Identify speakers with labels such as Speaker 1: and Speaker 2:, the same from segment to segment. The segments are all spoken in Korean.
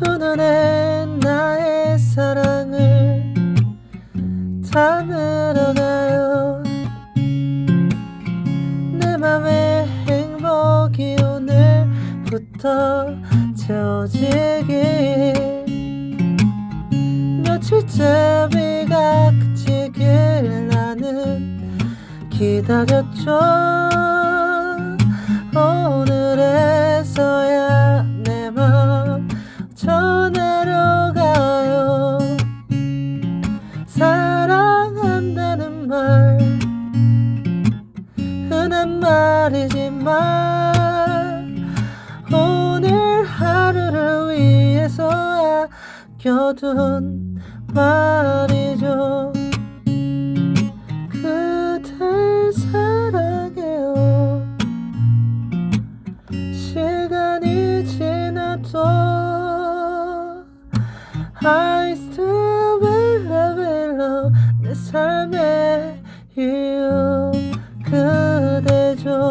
Speaker 1: 두 눈에 나의 사랑을 담으러 가요. 내 맘의 행복이 오늘부터 채워지길. 며칠째 비가 그치길 나는 기다렸죠 전하려가요. 사랑한다는 말 흔한 말이지만 오늘 하루를 위해서 아껴둔 말이죠. 그댈 사랑해요. 시간이 지나도 I still will love you love 내 삶의 이유 그대죠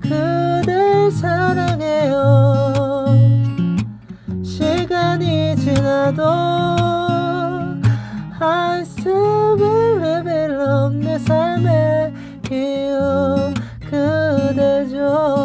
Speaker 1: 그댈 사랑해요 시간이 지나도 I still will love you love 내 삶의 이유 그대죠